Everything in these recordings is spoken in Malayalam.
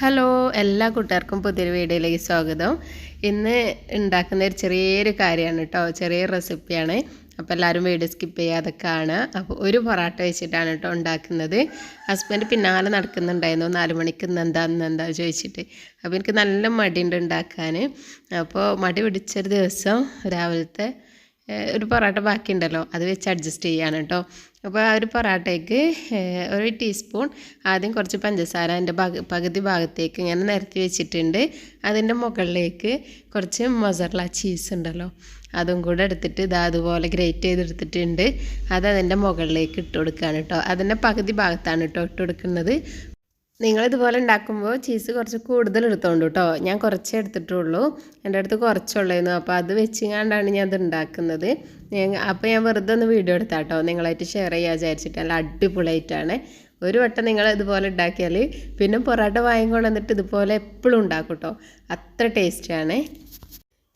ഹലോ എല്ലാ കൂട്ടുകാർക്കും പുതിയൊരു വീഡിയോയിലേക്ക് സ്വാഗതം. ഇന്ന് ഉണ്ടാക്കുന്ന ഒരു ചെറിയൊരു കാര്യമാണ് കേട്ടോ. ചെറിയ റെസിപ്പിയാണ്. അപ്പോൾ എല്ലാവരും വീഡിയോ സ്കിപ്പ് ചെയ്യാതെ കാണുക. അപ്പോൾ ഒരു പൊറാട്ട വെച്ചിട്ടാണ് കേട്ടോ ഉണ്ടാക്കുന്നത്. ഹസ്ബൻഡ് പിന്നാലെ നടക്കുന്നുണ്ടായിരുന്നു. നാല് മണിക്ക് ഇന്ന് എന്താ ഇന്ന് എന്താ ചോദിച്ചിട്ട്. അപ്പോൾ എനിക്ക് നല്ല മടിയുണ്ട് ഉണ്ടാക്കാൻ. അപ്പോൾ മടി പിടിച്ചൊരു ദിവസം രാവിലത്തെ ഒരു പൊറോട്ട ബാക്കിയുണ്ടല്ലോ അത് വെച്ച് അഡ്ജസ്റ്റ് ചെയ്യാണ് കേട്ടോ അപ്പോൾ ആ ഒരു പൊറാട്ടയ്ക്ക് ഒരു ടീസ്പൂൺ ആദ്യം കുറച്ച് പഞ്ചസാര അതിന്റെ പകുതി ഭാഗത്തേക്ക് ഇങ്ങനെ നിരത്തി വെച്ചിട്ടുണ്ട്. അതിന്റെ മുകളിലേക്ക് കുറച്ച് മൊസറല ചീസ് ഉണ്ടല്ലോ അതും കൂടെ എടുത്തിട്ട് ഇത് അതുപോലെ ഗ്രേറ്റ് ചെയ്തെടുത്തിട്ടുണ്ട്. അത് അതിന്റെ മുകളിലേക്ക് ഇട്ട് കൊടുക്കുകയാണ് കേട്ടോ അതിന്റെ പകുതി ഭാഗത്താണ് കേട്ടോ ഇട്ട് കൊടുക്കുന്നത്. നിങ്ങളിതുപോലെ ഉണ്ടാക്കുമ്പോൾ ചീസ് കുറച്ച് കൂടുതൽ എടുത്തോണ്ട് കേട്ടോ. ഞാൻ കുറച്ചേ എടുത്തിട്ടുള്ളൂ. എന്റെ അടുത്ത് കുറച്ചുള്ളായിരുന്നു. അപ്പോൾ അത് വെച്ചിങ്ങാണ്ടാണ് ഞാൻ അത് ഉണ്ടാക്കുന്നത്. അപ്പോൾ ഞാൻ വെറുതെ ഒന്ന് വീഡിയോ എടുത്താട്ടോ നിങ്ങളായിട്ട് ഷെയർ ചെയ്യാൻ വിചാരിച്ചിട്ട് നല്ല അടിപൊളിയായിട്ടാണ്. ഒരു വട്ടം നിങ്ങൾ ഇതുപോലെ ഉണ്ടാക്കിയാൽ പിന്നെ പൊറോട്ട വാങ്ങിക്കൊണ്ട് വന്നിട്ട് ഇതുപോലെ എപ്പോഴും ഉണ്ടാക്കും കേട്ടോ അത്ര ടേസ്റ്റിയാണ്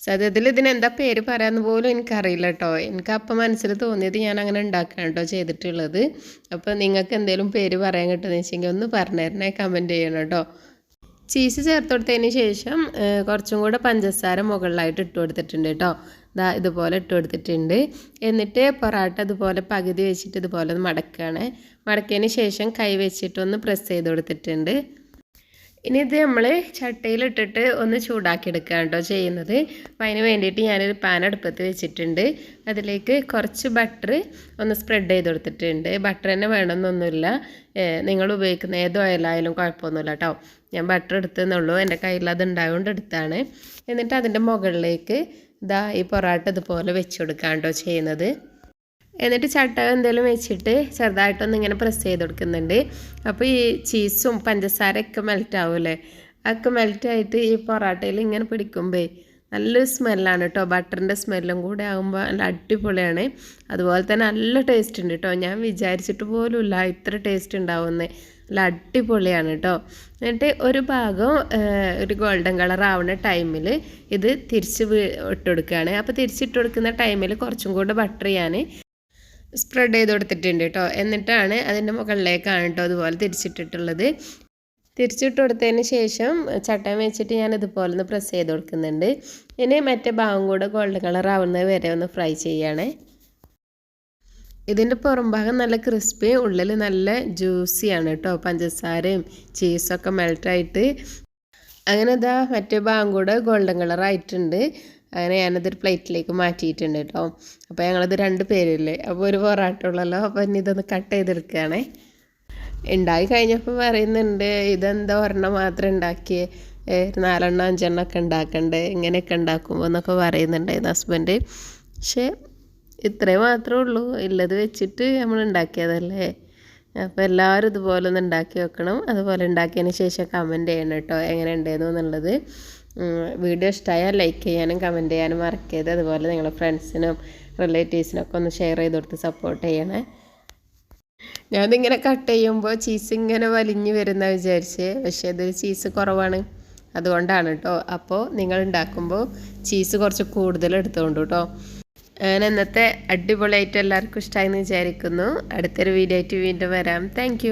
സത്യത്തിൽ ഇതിന് എന്താ പേര് പറയാന്ന് പോലും എനിക്കറിയില്ല കേട്ടോ എനിക്ക് അപ്പം മനസ്സിൽ തോന്നിയത് ഞാൻ അങ്ങനെ ഉണ്ടാക്കുകയാണ് കേട്ടോ ചെയ്തിട്ടുള്ളത്. അപ്പോൾ നിങ്ങൾക്ക് എന്തെങ്കിലും പേര് പറയാൻ കിട്ടുമെന്ന് വെച്ചെങ്കിൽ ഒന്ന് പറഞ്ഞു തരണേ കമന്റ് ചെയ്യണം കേട്ടോ ചീസ് ചേർത്ത് കൊടുത്തതിന് ശേഷം കുറച്ചും കൂടെ പഞ്ചസാര മുകളിലായിട്ട് ഇട്ട് കൊടുത്തിട്ടുണ്ട് കേട്ടോ ദാ ഇതുപോലെ ഇട്ട് കൊടുത്തിട്ടുണ്ട്. എന്നിട്ട് പൊറാട്ട ഇതുപോലെ പകുതി വെച്ചിട്ട് ഇതുപോലെ ഒന്ന് മടക്കുകയാണ് മടക്കിയതിന് ശേഷം കൈ വെച്ചിട്ടൊന്ന് പ്രസ് ചെയ്ത് കൊടുത്തിട്ടുണ്ട്. ഇനി ഇത് നമ്മൾ ചട്ടയിലിട്ടിട്ട് ഒന്ന് ചൂടാക്കി എടുക്കുക കേട്ടോ ചെയ്യുന്നത്. അപ്പോൾ അതിന് വേണ്ടിയിട്ട് ഞാനൊരു പാൻ അടുപ്പത്ത് വെച്ചിട്ടുണ്ട്. അതിലേക്ക് കുറച്ച് ബട്ടർ ഒന്ന് സ്പ്രെഡ് ചെയ്ത് കൊടുത്തിട്ടുണ്ട്. ബട്ടർ തന്നെ വേണമെന്നൊന്നുമില്ല. നിങ്ങൾ ഉപയോഗിക്കുന്ന ഏത് ഓയിലായാലും കുഴപ്പമൊന്നുമില്ല കേട്ടോ. ഞാൻ ബട്ടർ എടുത്തെന്നുള്ളൂ. എന്റെ കയ്യിൽ അത് ഉണ്ടായതുകൊണ്ട് എടുത്താണ്. എന്നിട്ട് അതിന്റെ മുകളിലേക്ക് ഇതാ ഈ പൊറാട്ട ഇതുപോലെ വെച്ച് കൊടുക്കാം കേട്ടോ ചെയ്യുന്നത്. എന്നിട്ട് ചട്ടകം എന്തെങ്കിലും വെച്ചിട്ട് ചെറുതായിട്ടൊന്ന് ഇങ്ങനെ പ്രസ് ചെയ്ത് കൊടുക്കുന്നുണ്ട്. അപ്പോൾ ഈ ചീസും പഞ്ചസാരയൊക്കെ മെൽറ്റ് ആവുമല്ലേ അതൊക്കെ മെൽറ്റായിട്ട് ഈ പൊറാട്ടയിൽ ഇങ്ങനെ പിടിക്കുമ്പോൾ നല്ലൊരു സ്മെല്ലാണ് കേട്ടോ ബട്ടറിന്റെ സ്മെല്ലും കൂടെ ആകുമ്പോൾ നല്ല അടിപൊളിയാണ്. അതുപോലെ തന്നെ നല്ല ടേസ്റ്റ് ഉണ്ട് കേട്ടോ ഞാൻ വിചാരിച്ചിട്ട് പോലുമില്ല ഇത്ര ടേസ്റ്റ് ഉണ്ടാവുന്നത് നല്ല അടിപൊളിയാണ് കേട്ടോ എന്നിട്ട് ഒരു ഭാഗം ഒരു ഗോൾഡൻ കളർ ആവുന്ന ടൈമിൽ ഇത് തിരിച്ച് ഇട്ട് കൊടുക്കുകയാണ് അപ്പോൾ തിരിച്ചിട്ട് കൊടുക്കുന്ന ടൈമിൽ കുറച്ചും കൂടെ ബട്ടർ ചെയ്യാൻ സ്പ്രെഡ് ചെയ്ത് കൊടുത്തിട്ടുണ്ട് കേട്ടോ എന്നിട്ടാണ് അതിന്റെ മുകളിലേക്കാണ് കേട്ടോ അതുപോലെ തിരിച്ചിട്ടിട്ടുള്ളത്. തിരിച്ചിട്ട് കൊടുത്തതിന് ശേഷം ചട്ടം വെച്ചിട്ട് ഞാൻ ഇതുപോലെ ഒന്ന് പ്രസ് ചെയ്ത് കൊടുക്കുന്നുണ്ട്. ഇനി മറ്റേ ഭാഗം കൂടെ ഗോൾഡൻ കളർ ആവുന്നത് വരെ ഒന്ന് ഫ്രൈ ചെയ്യണേ. ഇതിന്റെ പുറം ഭാഗം നല്ല ക്രിസ്പി ഉള്ളിൽ നല്ല ജ്യൂസിയാണ് കേട്ടോ പഞ്ചസാരയും ചീസൊക്കെ മെൽറ്റായിട്ട് അങ്ങനെ ഇതാ മറ്റേ ഭാഗം കൂടെ ഗോൾഡൻ കളർ ആയിട്ടുണ്ട്. അങ്ങനെ ഞാനതൊരു പ്ലേറ്റിലേക്ക് മാറ്റിയിട്ടുണ്ട് കേട്ടോ. അപ്പോൾ ഞങ്ങളത് രണ്ട് പേരില്ലേ? അപ്പോൾ ഒരു പൊറാട്ട ഉള്ളല്ലോ. അപ്പോൾ ഇനി ഇതൊന്ന് കട്ട് ചെയ്തെടുക്കുകയാണേ. ഉണ്ടായി കഴിഞ്ഞപ്പോൾ പറയുന്നുണ്ട് ഇതെന്താ ഒരെണ്ണം മാത്രം ഉണ്ടാക്കിയേ? നാലെണ്ണം അഞ്ചെണ്ണം ഒക്കെ ഉണ്ടാക്കണ്ടേ? ഇങ്ങനെയൊക്കെ ഉണ്ടാക്കുമ്പോൾ എന്നൊക്കെ പറയുന്നുണ്ടായിരുന്നു ഹസ്ബൻഡ്. പക്ഷേ ഇത്രേ മാത്രമേ ഉള്ളൂ. ഉള്ളത് വെച്ചിട്ട് നമ്മൾ ഉണ്ടാക്കിയതല്ലേ? അപ്പോൾ എല്ലാവരും ഇതുപോലെ ഒന്ന് ഉണ്ടാക്കി വെക്കണം. അതുപോലെ ഉണ്ടാക്കിയതിന് ശേഷം കമന്റ് ചെയ്യണം കേട്ടോ. എങ്ങനെ ഉണ്ടായിരുന്നു എന്നുള്ളത് വീഡിയോ ഇഷ്ടമായാൽ ലൈക്ക് ചെയ്യാനും കമന്റ് ചെയ്യാനും മറക്കരുത്. അതുപോലെ നിങ്ങളുടെ ഫ്രണ്ട്സിനും റിലേറ്റീവ്സിനൊക്കെ ഒന്ന് ഷെയർ ചെയ്ത് കൊടുത്ത് സപ്പോർട്ട് ചെയ്യണേ. ഞാനിങ്ങനെ കട്ട് ചെയ്യുമ്പോൾ ചീസ് ഇങ്ങനെ വലിഞ്ഞു വരുന്ന വിചാരിച്ച്. പക്ഷേ അതൊരു ചീസ് കുറവാണ്. അതുകൊണ്ടാണ് കേട്ടോ. അപ്പോൾ നിങ്ങൾ ഉണ്ടാക്കുമ്പോൾ ചീസ് കുറച്ച് കൂടുതൽ എടുത്തുകൊണ്ട് കേട്ടോ. അങ്ങനെ ഇന്നത്തെ അടിപൊളിയായിട്ട് എല്ലാവർക്കും ഇഷ്ടമായി എന്ന് വിചാരിക്കുന്നു. അടുത്തൊരു വീഡിയോ ആയിട്ട് വീണ്ടും വരാം. താങ്ക്